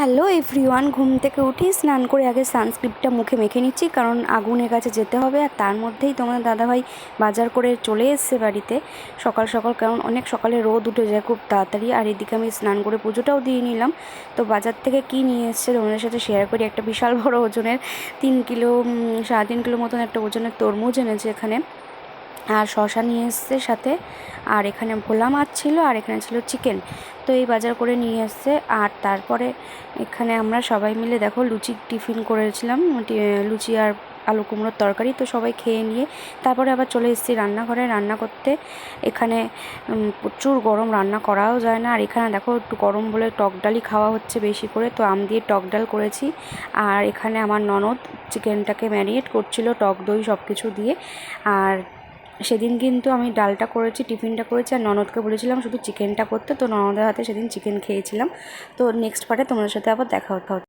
Hello everyone, ঘুম থেকে উঠি স্নান করে আগে সানস্ক্রিপ্টটা মুখে মেখে নিচ্ছি, কারণ আগুনের কাছে যেতে হবে আর তার মধ্যেই তোমার দাদাভাই বাজার করে চলে এসছে বাড়িতে। সকাল সকাল, কারণ অনেক সকালে রোদ উঠে যায় খুব তাড়াতাড়ি, আর এদিকে আমি স্নান করে পুজোটাও দিয়ে নিলাম। তো বাজার থেকে কী নিয়ে এসছে তোমাদের সাথে শেয়ার করি, একটা বিশাল বড় ওজনের তিন কিলো সাড়ে তিন কিলো মতন একটা ওজনের তরমুজ এনেছে এখানে। আর শশা নিয়ে এসছে সাথে। আর এখানে ভোলা মাছ ছিল আর এখানে ছিল চিকেন তো এই বাজার করে নিয়ে এসছে। আর তারপরে এখানে আমরা সবাই মিলে দেখো লুচি টিফিন করেছিলাম। লুচি আর আলু কুমড়োর তরকারি তো সবাই খেয়ে নিয়ে তারপরে আবার চলে এসেছি রান্নাঘরে। রান্না করতে এখানে প্রচুর গরম, রান্না করাও যায় না। আর এখানে দেখো একটু গরম বলে টক ডালই খাওয়া হচ্ছে বেশি করে। তো আম দিয়ে টক ডাল করেছি। আর এখানে আমার ননদ চিকেনটাকে ম্যারিনেট করছিল, টক দই সব কিছু দিয়ে। আর সেদিন কিন্তু আমি ডালটা করেছি, টিফিনটা করেছি আর ননদকে বলেছিলাম শুধু চিকেনটা করতে, তো ননদের হাতে সেদিন চিকেন খেয়েছিলাম। তো নেক্সট পার্টে তোমাদের সাথে আবার দেখা হতে